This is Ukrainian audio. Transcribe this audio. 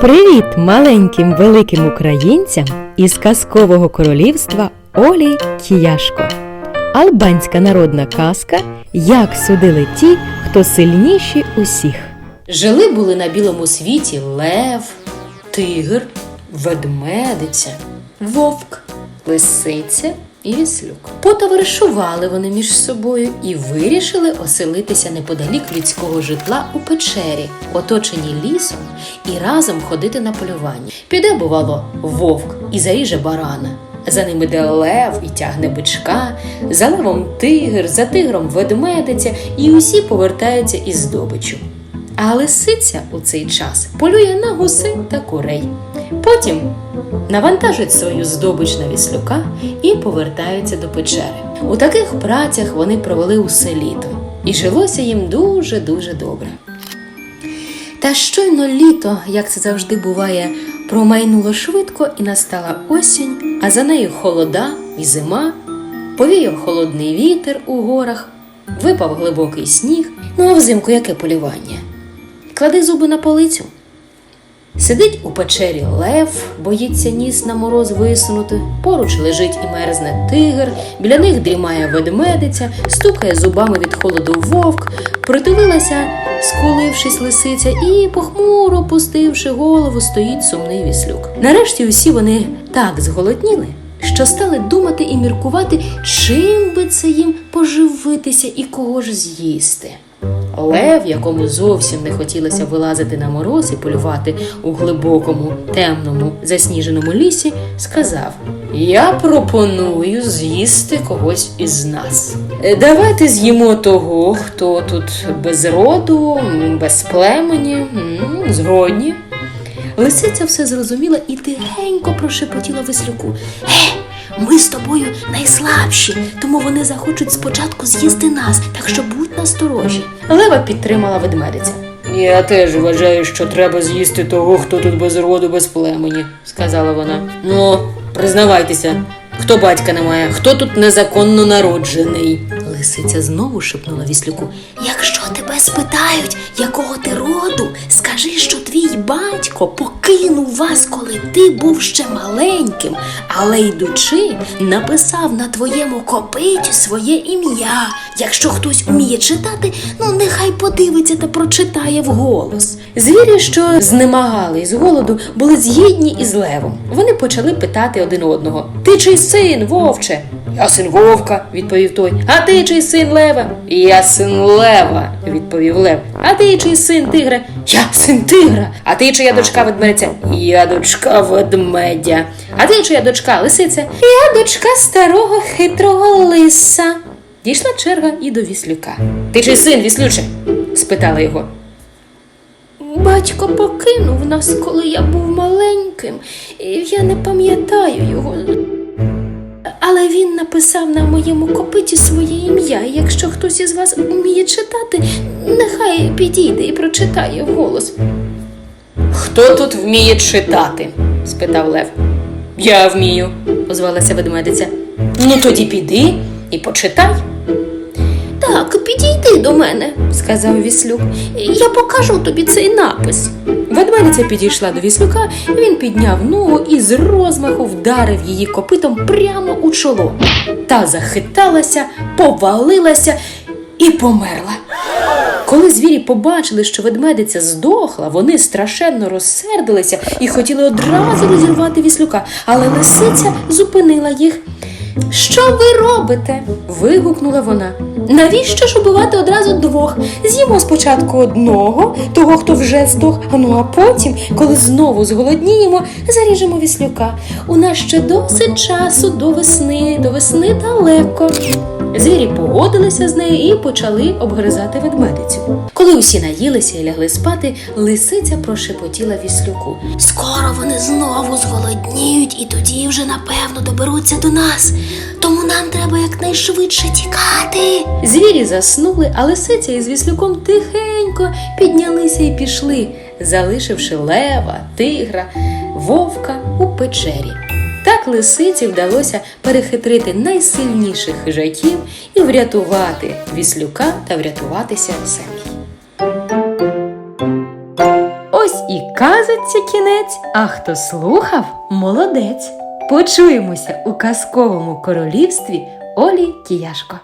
Привіт маленьким великим українцям із казкового королівства Олі Кіяшко. Албанська народна казка Як судили ті, хто сильніші усіх. Жили були на білому світі лев, тигр, ведмедиця, вовк, лисиця і віслюк. Потоваришували вони між собою і вирішили оселитися неподалік людського житла у печері, оточеній лісом, і разом ходити на полювання. Піде, бувало, вовк і заріже барана. За ним іде лев і тягне бичка, за левом тигр, за тигром ведмедиця, і усі повертаються із здобичу. А лисиця у цей час полює на гусей та курей. Потім навантажують свою здобич на віслюка і повертаються до печери. У таких працях вони провели усе літо, і жилося їм дуже-дуже добре. Та щойно літо, як це завжди буває, промайнуло швидко і настала осінь, а за нею холода і зима, повіяв холодний вітер у горах, випав глибокий сніг. Ну а взимку яке полювання? Клади зуби на полицю. Сидить у печері лев, боїться ніс на мороз висунути, поруч лежить і мерзне тигр, біля них дрімає ведмедиця, стукає зубами від холоду вовк, притулилася, скулившись лисиця, і похмуро пустивши голову, стоїть сумний віслюк. Нарешті усі вони так зголодніли, що стали думати і міркувати, чим би це їм поживитися і кого ж з'їсти. Лев, якому зовсім не хотілося вилазити на мороз і полювати у глибокому, темному, засніженому лісі, сказав: Я пропоную з'їсти когось із нас. Давайте з'їмо того, хто тут без роду, без племені, згодні. Лисиця все зрозуміла і тихенько прошепотіла веслюку. Е, ми з тобою найслабші, тому вони захочуть спочатку з'їсти нас, так що будь насторожі. Лева підтримала ведмедиця. Я теж вважаю, що треба з'їсти того, хто тут без роду, без племені, сказала вона. Ну, признавайтеся, хто батька не має, хто тут незаконно народжений. Лисиця знову шепнула віслюку. Якщо тебе спитають, якого ти роду, скажи, що твій батько покинув вас, коли ти був ще маленьким, але йдучи, написав на твоєму копиті своє ім'я. Якщо хтось уміє читати, ну нехай подивиться та прочитає вголос. Звірі, що знемагали з голоду, були згідні із левом. Вони почали питати один одного: Ти чий син, вовче? Я син вовка, відповів той. А ти чий син лева? Я син лева, відповів лев. А ти чий син тигра? Я син тигра. А ти чия дочка ведмедиця? Я дочка ведмедя. А ти чия дочка лисиця? Я дочка старого хитрого лиса. Дійшла черга і до віслюка. Ти чий син, віслюче? спитала його. Батько покинув нас, коли я був маленьким, і я не пам'ятаю його. Але він написав на моєму копиті своє ім'я. і Якщо хтось із вас вміє читати, нехай підійде і прочитає вголос. Хто тут вміє читати? спитав Лев. Я вмію, озвалася ведмедиця. Ну тоді піди і почитай. Так, підійди до мене, сказав віслюк. Я покажу тобі цей напис. Ведмедиця підійшла до віслюка, він підняв ногу і з розмаху вдарив її копитом прямо у чоло. Та захиталася, повалилася і померла. Коли звірі побачили, що ведмедиця здохла, вони страшенно розсердилися і хотіли одразу розірвати віслюка, але лисиця зупинила їх. Що ви робите? вигукнула вона. Навіщо ж убивати одразу двох? З'їмо спочатку одного, того, хто вже здох, ну а потім, коли знову зголодніємо, заріжемо віслюка. У нас ще досить часу до весни, до весни далеко. Звірі погодилися з нею і почали обгризати ведмедицю. Коли усі наїлися і лягли спати, лисиця прошепотіла віслюку. Скоро вони знову зголодніють і тоді вже напевно доберуться до нас. Тому нам треба якнайшвидше тікати. Звірі заснули, а лисиця із віслюком тихенько піднялися і пішли, залишивши лева, тигра, вовка у печері. Так лисиці вдалося перехитрити найсильніших хижаків і врятувати віслюка та врятуватися самі. Ось і казочці кінець, а хто слухав, молодець. Почуємося у казковому королівстві Олі Кіяшко.